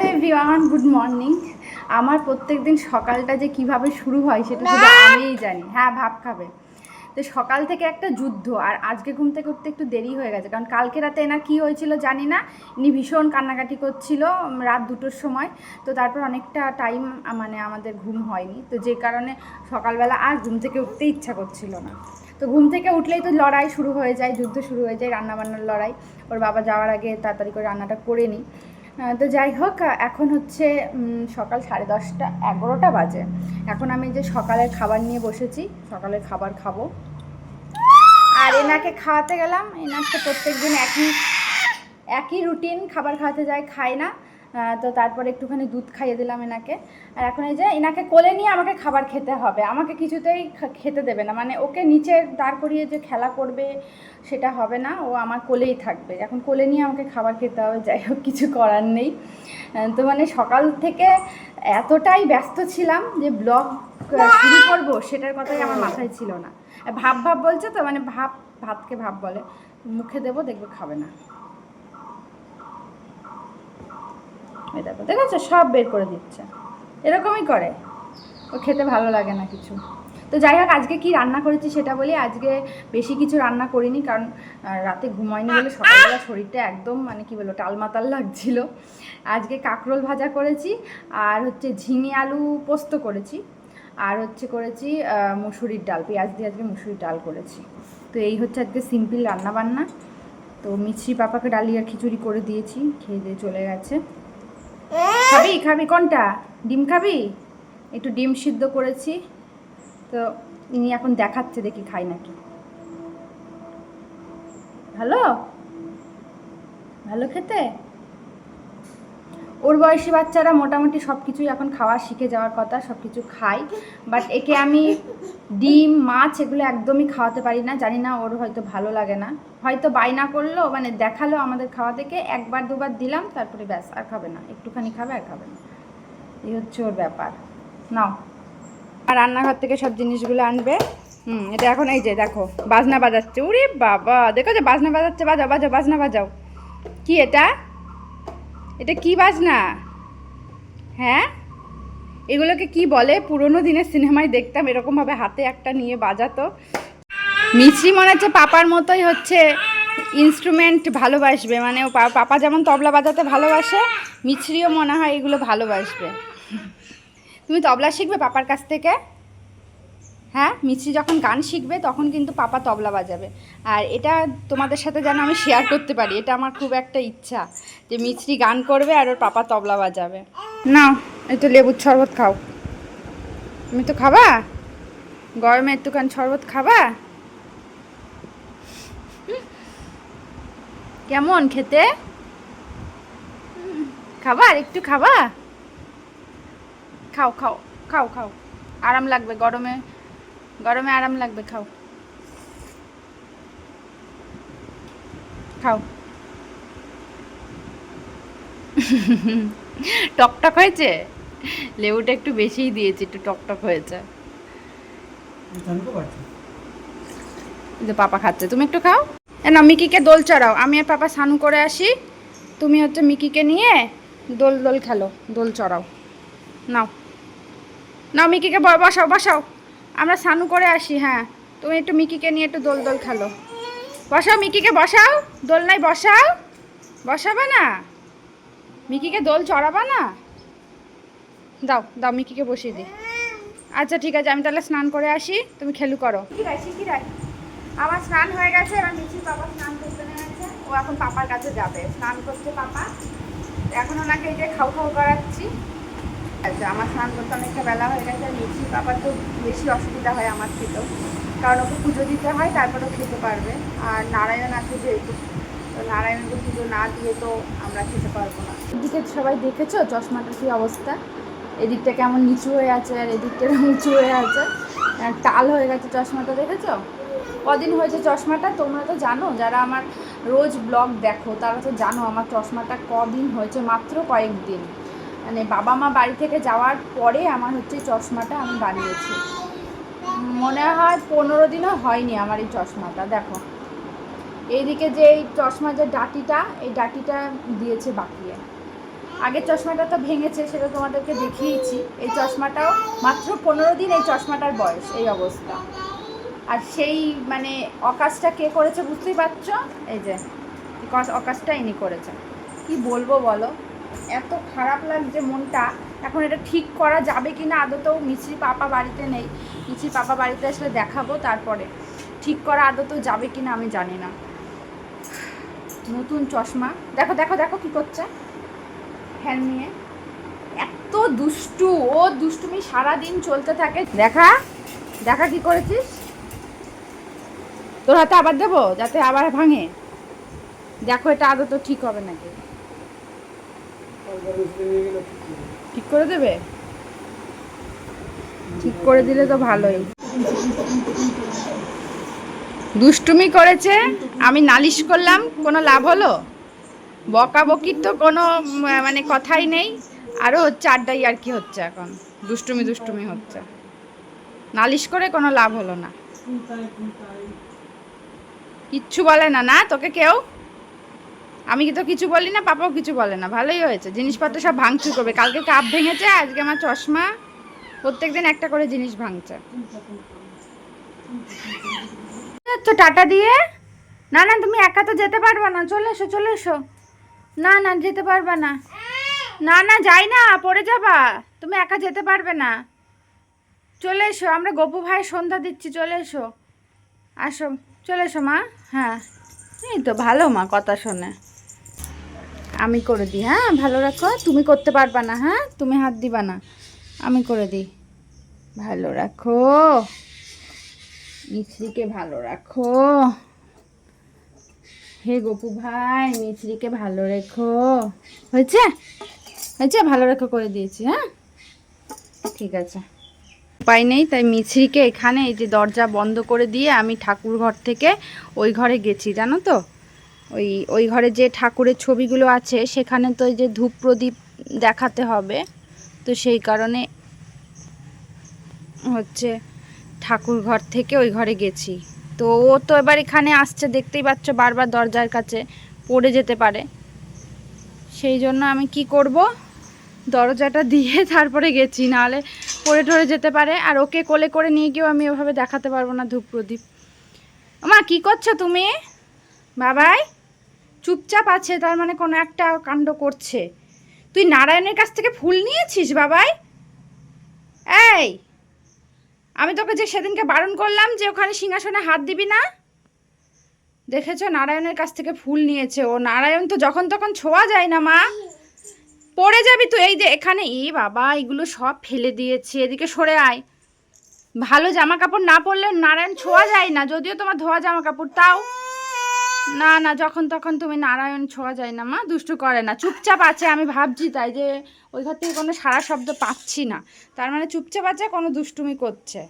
Hello everyone good morning আমার প্রত্যেক দিন সকালটা যে কীভাবে শুরু হয় সেটা শুধু আমিই জানি। হ্যাঁ ভাব খাবে। তো সকাল থেকে একটা যুদ্ধ আর আজকে ঘুম থেকে উঠতে একটু দেরি হয়ে গেছে কারণ কালকে রাতে এনার কী হয়েছিল জানি না। ইনি ভীষণ কান্নাকাটি করছিল রাত দুটোর সময়। তো তারপর অনেকটা টাইম মানে আমাদের ঘুম হয়নি। তো যে কারণে সকালবেলা আর ঘুম থেকে উঠতে ইচ্ছা করছিল না। তো ঘুম থেকে উঠলেই তো লড়াই শুরু হয়ে যায় যুদ্ধ শুরু হয়ে যায় রান্নাবান্নার লড়াই। ওর বাবা যাওয়ার আগে তাড়াতাড়ি করে রান্নাটা করে নিই। তো যাই হোক, এখন হচ্ছে সকাল সাড়ে দশটা, এগারোটা বাজে। এখন আমি যে সকালের খাবার নিয়ে বসেছি, সকালের খাবার খাব। আর এনাকে খাওয়াতে গেলাম এনাকে প্রত্যেক দিন একই একই রুটিন খাবার খাওয়াতে যায়, খায় না। তো তারপরে একটুখানি দুধ খাইয়ে দিলাম এনাকে। আর এখন এই যে এনাকে কোলে নিয়ে আমাকে খাবার খেতে হবে, আমাকে কিছুতেই খেতে দেবে না। মানে ওকে নিচে দাঁড় করিয়ে যে খেলা করবে সেটা হবে না, ও আমার কোলেই থাকবে। এখন কোলে নিয়ে আমাকে খাবার খেতে হবে, যাই হোক, কিছু করার নেই। তো মানে সকাল থেকে এতটাই ব্যস্ত ছিলাম যে ব্লগ শুরু করব সেটার কথাই আমার মাথায় ছিল না। ভাব ভাব বলছে তো মানে ভাব, ভাতকে ভাব বলে। মুখে দেবো, দেখবে, খাবে না। এই দেখো দেখেছ সব বের করে দিচ্ছে। এরকমই করে। ও খেতে ভালো লাগে না কিছু। তো যাই হোক, আজকে কি রান্না করেছি সেটা বলি। আজকে বেশি কিছু রান্না করিনি, কারণ রাতে ঘুমাইনি বলে সকালবেলা শরীরটা একদম মানে কি বলব টালমাতাল লাগছিল। আজকে কাঁকরোল ভাজা করেছি, আর হচ্ছে ঝিঙে আলু পোস্ত করেছি, আর হচ্ছে করেছি মুসুরির ডাল, পেঁয়াজ দিয়ে আজকে মুসুরির ডাল করেছি। তো এই হচ্ছে আজকে সিম্পল রান্নাবান্না। তো মিছরি পাপাকে ডালিয়া খিচুড়ি করে দিয়েছি, খেয়ে দিয়ে চলে গেছে। খাবি খাবি, কোনটা? ডিম খাবি? একটু ডিম সিদ্ধ করেছি। তো ইনি এখন দেখাচ্ছে, দেখি খাই নাকি। ভালো? ভালো খেতে? ওর বয়সী বাচ্চারা মোটামুটি সব কিছুই এখন খাওয়া শিখে যাওয়ার কথা সব কিছু খায়। বাট একে আমি ডিম, মাছ এগুলো একদমই খাওয়াতে পারি না, জানি না ওর হয়তো ভালো লাগে না। হয়তো বায়না করল মানে দেখাল আমাদের খাওয়া থেকে, একবার দুবার দিলাম, তারপরে ব্যাস, আর খাবে না। একটুখানি খাবে, আর খাবে না। এই হচ্ছে ওর ব্যাপার। নাও। আর রান্নাঘর থেকে সব জিনিসগুলো আনবে। হুম, এটা এখন এই যে, দেখো, বাজনা বাজাচ্ছে। উরে বাবা, দেখো যে বাজনা বাজাচ্ছে, বাজাও বাজাও, বাজনা বাজাও। কি এটা? এটা কি বাজনা? হ্যাঁ? এগুলোকে কি বলে? পুরোনো দিনের সিনেমায় দেখতাম, এরকমভাবে হাতে একটা নিয়ে বাজাতো। মিছরি মনে হচ্ছে পাপার মতোই হচ্ছে ইনস্ট্রুমেন্ট ভালোবাসবে। মানে পাপা যেমন তবলা বাজাতে ভালোবাসে, মিছরিও মনে হয় এগুলো ভালোবাসবে। তুমি তবলা শিখবে পাপার কাছ থেকে? হ্যাঁ মিছরি যখন গান শিখবে তখন কিন্তু পাপা তবলা বাজাবে। আর এটা তোমাদের সাথে যেন আমি শেয়ার করতে পারি এটা আমার খুব একটা ইচ্ছা যে মিছরি গান করবে আর ওর পাপা তবলা বাজাবে। না এই তো লেবুর শরবত খাও। তুমি তো খাবা? গরমে একটুখানি শরবত খাবা? কেমন খেতে? উম, খাবা আর একটু খাবা? খাও খাও খাও খাও। আরাম লাগবে গরমে। গরমে আরাম লাগবে, খাও। খাও। টকটক হয়েছে? লেবুটা একটু বেশিই দিয়েছি, একটু টকটক হয়েছে। যে পাপা খাচ্ছে, তুমি একটু খাও। না মিকিকে দোল চড়াও। আমি আর পাপা স্নান করে আসি। তুমি হচ্ছে মিকিকে নিয়ে দোল দোল খেলো, দোল চড়াও। নাও। নাও, মিকিকে বসাও বসাও। আমরা স্নান করে আসি হ্যাঁ। তুমি একটু মিকিকে নিয়ে একটু দোল দোল খেলো। বসাও মিকিকে, বসাও। দোল নাই, বসাও। বসাবা না? মিকিকে দোল চড়াবা না? দাও দাও, মিকিকে বসিয়ে দিই। আচ্ছা ঠিক আছে, আমি তাহলে স্নান করে আসি, তুমি খেলু করো। আমার স্নান হয়ে গেছে, এবার মিছির বাবা স্নান করতে নেমেছে। ও এখন পাপার কাছে যাবে, স্নান করছে পাপা। এখন ওনাকে এই যে খাও খাও করাচ্ছি। আচ্ছা আমার স্নান করতে অনেকটা বেলা হয়ে গেছে আর মিছির বাবার তো বেশি অসুবিধা হয় আমার খেতেও কারণ ওকে পুজো দিতে হয় তারপরেও খেতে পারবে। আর নারায়ণ আছে যেহেতু, তো নারায়ণকে পুজো না দিয়ে তো আমরা খেতে পারব না। এদিকে সবাই দেখেছ চশমাটার কি অবস্থা? এদিকটা কেমন নিচু হয়ে আছে আর এদিকটা উঁচু হয়ে আছে। টাল হয়ে গেছে চশমাটা, দেখেছ? কদিন হয়েছে চশমাটা? তোমরা তো জানো, যারা আমার রোজ ব্লগ দেখো, তারা তো জানো আমার চশমাটা কদিন হয়েছে, মাত্র কয়েকদিন। মানে বাবা মা বাড়ি থেকে যাওয়ার পরে আমার হচ্ছে চশমাটা আমি বানিয়েছি। মনে হয় পনেরো দিনও হয়নি আমার এই চশমাটা, দেখো। এইদিকে যে এই চশমা যে ডাটিটা, এই ডাটিটা দিয়েছে বাকিয়ে। আগের চশমাটা তো ভেঙেছে, সেটা তোমাদেরকে দেখিয়েছি। এই চশমাটাও মাত্র পনেরো দিন এই চশমাটার বয়স, এই অবস্থা। আর সেই মানে অকাশটা কে করেছে বুঝতেই পারছ? এই যে অকাশটা ইনি করেছে কি বলব বলো? এত খারাপ লাগছে মনটা। এখন এটা ঠিক করা যাবে কি না আদতেও মিছরি পাপা বাড়িতে নেই। মিছরি পাপা বাড়িতে আসলে দেখাবো তারপরে। ঠিক করা আদতেও যাবে কি না আমি জানি না। নতুন চশমা। দেখো দেখো দেখো কি করছে। ফ্যান নিয়ে। এত দুষ্টু। ও দুষ্টুমি সারাদিন চলতে থাকে। দেখা দেখা কি করেছিস? তোর হাতে আবার দেবো? যাতে আবার ভাঙে। দেখো এটা আদৌ ঠিক হবে নাকি? ঠিক করে দেবে? ঠিক করে দিলে তো ভালোই। দুষ্টুমি করেছে, আমি নালিশ করলাম, কোনো লাভ হলো? বকাবকির তো কোনো মানে কথাই নেই। আরও আড্ডাই আর কি হচ্ছে এখন। দুষ্টুমি দুষ্টুমি হচ্ছে। নালিশ করে কোনো লাভ হলো না। কিচ্ছু বলে না না? তোকে কেউ? আমি কি তো কিছু বলি না পাপাও কিছু বলে না, ভালোই হয়েছে। জিনিসপত্র সব ভাঙচুর করবে। কালকে কাপ ভেঙেছে, আজকে আমার চশমা, প্রত্যেকদিন একটা করে জিনিস ভাঙছে। তো টাটা দিয়ে? না না, তুমি একা তো যেতে পারবে না। চলে এসো চলে এসো। না না, যেতে পারবে না। না না, যাই না, পড়ে যাবা। তুমি একা যেতে পারবে না। চলে এসো, আমরা গপু ভাই সন্ধ্যা দিচ্ছি, চলে এসো। আসো, চলে এসো মা। হ্যাঁ। এই তো ভালো মা, কথা শোনে। আমি করে দিই হ্যাঁ? ভালো রাখো তুমি করতে পারবা না হ্যাঁ? তুমি হাত দিবা না, আমি করে দিই। ভালো রাখো। মিছরিকে ভালো রাখো। হে গোপু ভাই, মিছরিকে ভালো রেখো। হয়েছে? হয়েছে? ভালো রেখো করে দিয়েছি হ্যাঁ? ঠিক আছে। উপায় নেই, তাই মিছরিকে এখানে এই যে দরজা বন্ধ করে দিয়ে আমি ঠাকুর ঘর থেকে ওই ঘরে গেছি, জানো তো? ওই ওই ঘরে যে ঠাকুরের ছবিগুলো আছে, সেখানে তো যে ধূপ প্রদীপ দেখাতে হবে। তো সেই কারণে হচ্ছে ঠাকুর ঘর থেকে ওই ঘরে গেছি। তো ও তো এবার এখানে আসছে, দেখতেই পাচ্ছ বারবার দরজার কাছে পড়ে যেতে পারে। সেই জন্য আমি কি করব? দরজাটা দিয়ে তারপরে গেছি, নাহলে পড়ে টরে যেতে পারে। আর ওকে কোলে করে নিয়ে গিয়েও আমি ওভাবে দেখাতে পারব না ধূপ প্রদীপ। মা, কি করছ তুমি? বাবাই? চুপচাপ আছে, তার মানে কোনো একটা কাণ্ড করছে। তুই নারায়ণের কাছ থেকে ফুল নিয়েছিস, বাবাই? এই, আমি তোকে যে সেদিনকে বারণ করলাম যে ওখানে সিংহাসনে হাত দিবি না? দেখেছ, নারায়ণের কাছ থেকে ফুল নিয়েছে ও। নারায়ণ তো যখন তখন ছোঁয়া যায় না, মা। পড়ে যাবি তো এই যে এখানে ই বাবা, এগুলো সব ফেলে দিয়েছে। এদিকে সরে আয়। ভালো জামা কাপড় না পরলে নারায়ণ ছোঁয়া যায় না। যদিও তোমার ধোয়া জামা কাপড় তাও। না না, যখন তখন তুমি নারায়ণ ছোঁয়া যায় না, মা, দুষ্টু করে না। চুপচাপ আছে, আমি ভাবছি তাই যে ওই ঘর থেকে কোনো সারা শব্দ পাচ্ছি না। তার মানে চুপচাপ আছে, কোনো দুষ্টুমি করছে।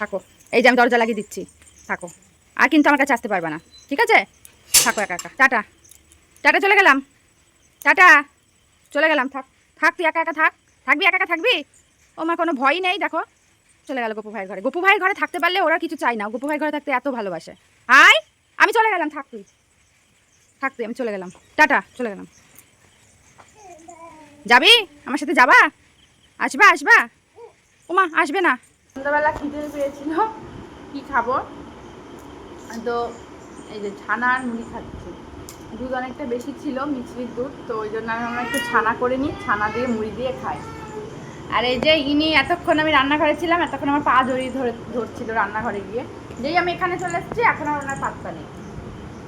থাকো, এই যে আমি দরজা লাগিয়ে দিচ্ছি। থাকো। আর কিন্তু আমার কাছে আসতে পারবে না। ঠিক আছে? থাকো একা একা। টাটা। টাটা, চলে গেলাম। টাটা। চলে গেলাম, থাক। থাক তুই একা একা থাক। থাকবি, একা একা থাকবি? ও মা, কোনো ভয় নেই, দেখো। চলে গেল গপু ভাইয়ের ঘরে। গপু ভাইয়ের ঘরে থাকতে পারলে ওরা কিছু চাই না। গপু ভাইয়ের ঘরে থাকতে এত ভালোবাসে। হাই! আমি চলে গেলাম, থাক তুই। থাক তুই, আমি চলে গেলাম। টাটা, চলে গেলাম। যাবি? আমার সাথে যাবা? আসবা আসবা? ওমা, আসবে না। সন্ধ্যাবেলা খিদে পেয়েছিল, কি খাব? তো এই যে ছানা আর মুড়ি খাচ্ছি। দুধ অনেকটা বেশি ছিল মিছরির দুধ, তো ওই জন্য আমি আমরা একটু ছানা করে নিই, ছানা দিয়ে মুড়ি দিয়ে খাই। আর এই যে ইনি এতক্ষণ আমি রান্নাঘরে ছিলাম, এতক্ষণ আমার পা জড়িয়ে ধরে, ধরছিল রান্নাঘরে গিয়ে। যেই আমি এখানে চলে এসেছি, এখন আর ওনার পাত্তা নেই।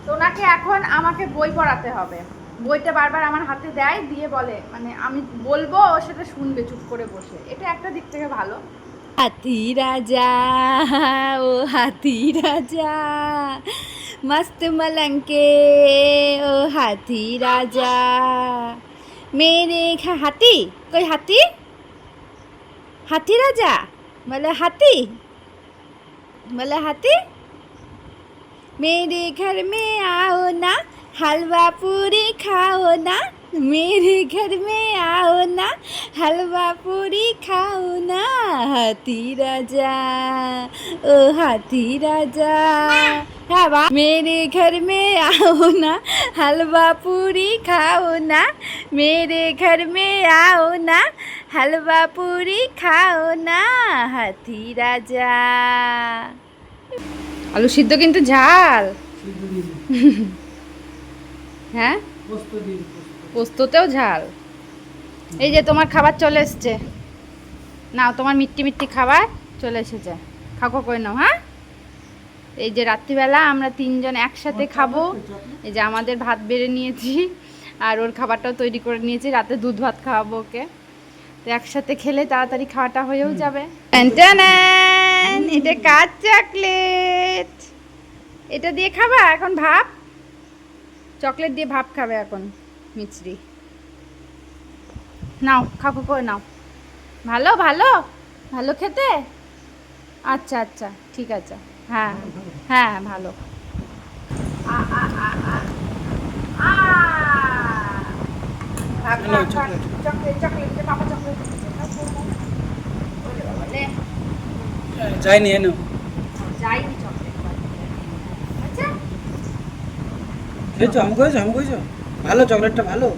তো ওনাকে এখন আমাকে বই পড়াতে হবে। বইটা বারবার আমার হাতে দেয়, দিয়ে বলে মানে আমি বলব, ও সেটা শুনবে, চুপ করে বসে। এটা একটা দিক থেকে ভালো। হাতি রাজা, ও হাতি রাজা, মস্ত মলঙ্কে, ও হাতি রাজা। মেরে হাতি? কই হাতি? হাতি রাজা? বলে, হাতি? বলে, হাতি? মেরে ঘর মে আও না, হালুয়া পুরি খাও না। मेरे घर में आओ ना हलवा पूरी खाओ ना हाथी राजा ओ हाथी राजा हाँ वाह मेरे घर में आओ ना हलवा पूरी खाओ ना मेरे घर में आओ ना हलवा पूरी खाओ ना हाथी राजा আলু সিদ্ধ কিন্তু ঝাল হ্যাঁ পোস্ততেও ঝাল। এই যে তোমার খাবার চলে এসছে। নাও তোমার মিট্টি মিট্টি খাবার চলে এসেছে। খাকো করে নাও হ্যাঁ? এই যে রাত্রিবেলা আমরা তিনজন একসাথে খাব। এই যে আমাদের ভাত বেড়ে নিয়েছি আর ওর খাবারটাও তৈরি করে নিয়েছি। রাতে দুধ ভাত খাওয়াবো ওকে। তো একসাথে খেলে তাড়াতাড়ি খাওয়াটা হয়েও যাবে। এটা কাজ চকলেট? এটা দিয়ে খাবা? এখন ভাব। চকলেট দিয়ে ভাব খাবে এখন। মিচড়ি নাও খাকো করে নাও। ভালো ভালো? ভালো খেতে? আচ্ছা আচ্ছা ঠিক আছে। হ্যাঁ হ্যাঁ ভালো। চাই নিয়ে নাও। যাইনি চকলেট আচ্ছা। খেয়েছো? আমি খেয়েছো? আমি খেয়েছো? ভালো চকলেটটা ভালো?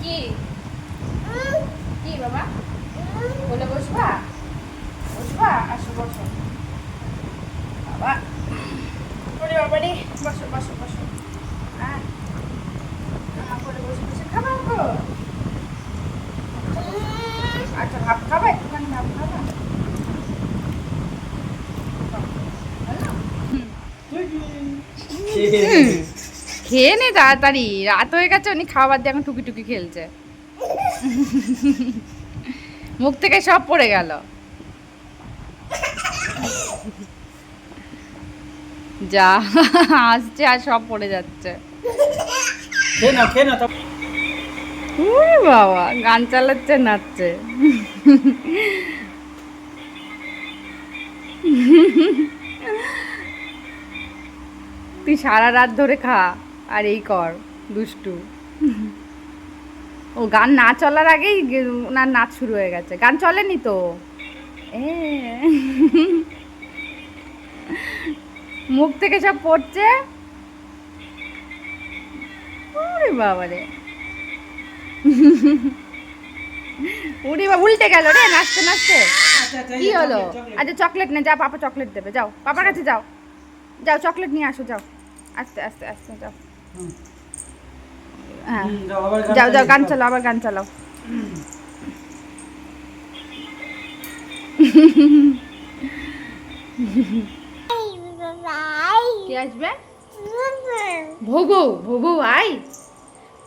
কি? কি বাবা? বসবা? বসবা? বাবা। বসো বসো বসো হ্যাঁ আমার কোলে বসে বসে খাবা গো আচ্ছা ভাত খাবা একটুখানি ভাত খাবা ভালো? খেয়ে নে তাড়াতাড়ি। রাত হয়ে গেছে উনি খাবার দিয়ে এখন টুকি টুকি খেলছে। মুখ থেকে সব পড়ে গেল। যা আসছে আর সব পড়ে যাচ্ছে। বাবা গান চালাচ্ছে নাচছে। তুই সারা রাত ধরে খা। আর এই কর, দুষ্টু। ও গান না চলার আগেই ওনার নাচ শুরু হয়ে গেছে। গান চলেনি তো? এ। মুখ থেকে সব পড়ছে? ওরে বাবা রে উড়ি বা উল্টে গেল রে, নাচতে নাচতে। কি হলো? আচ্ছা চকলেট নে, যা, পাপা চকলেট দেবে, যাও। পাপার কাছে যাও। যাও, চকলেট নিয়ে আসো, যাও। আস্তে আস্তে আস্তে, যাও। হ্যাঁ। যাও যাও গান চালাও আবার গান চালাও। কে আসবে? ভোগো ভোগো আই।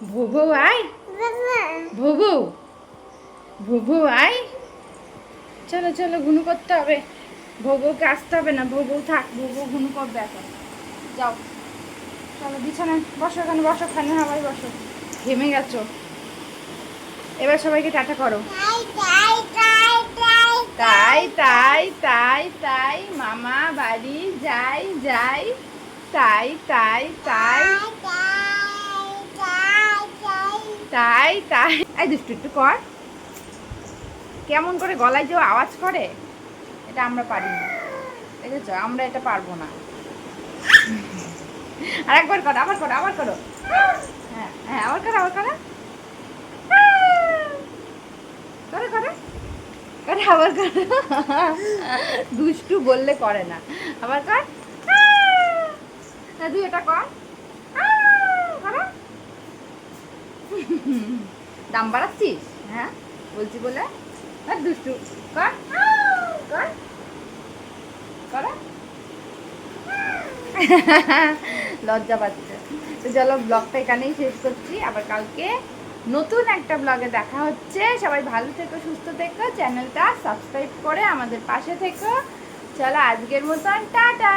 ভোগো আই। ভোগো ভোগো আই। চলো চলো ঘুনু করতে হবে। ভোগোকে আসতে হবে না ভোগো থাক ভোগো ঘুনু করবে এখন। যাও। চলো বিছানায় বসো, এখানে বসো, ফ্যানের হাওয়ায় বসো। ঘেমে গেছো? এবার সবাইকে টাটা করো। তাই তাই তাই তাই, মামা বাড়ি যাই যাই, তাই তাই তাই। তাই তাই। এই দুষ্টু একটু কর। কেমন করে গলায় যে আওয়াজ করে, এটা আমরা পারি না দেখেছ? আমরা এটা পারব না। আর একবার করো, আবার করো আবার করো। হ্যাঁ হ্যাঁ আবার করো আবার করো। করে করে। করে, আবার করো। দুষ্টু বললে করে না। আবার কর। তুই এটা কর। দাম বাড়াচ্ছিস? হ্যাঁ বলছি বলে। আর দুষ্টু। কর। কর। কর। লজ্জা পাচ্ছে। তো চলো ব্লগটা এখানেই শেষ করছি। আবার কালকে নতুন একটা ব্লগে দেখা হচ্ছে। সবাই ভালো থেকো, সুস্থ থেকো। চ্যানেলটা সাবস্ক্রাইব করে আমাদের পাশে থেকো। চলো আজকের মতন, টাটা!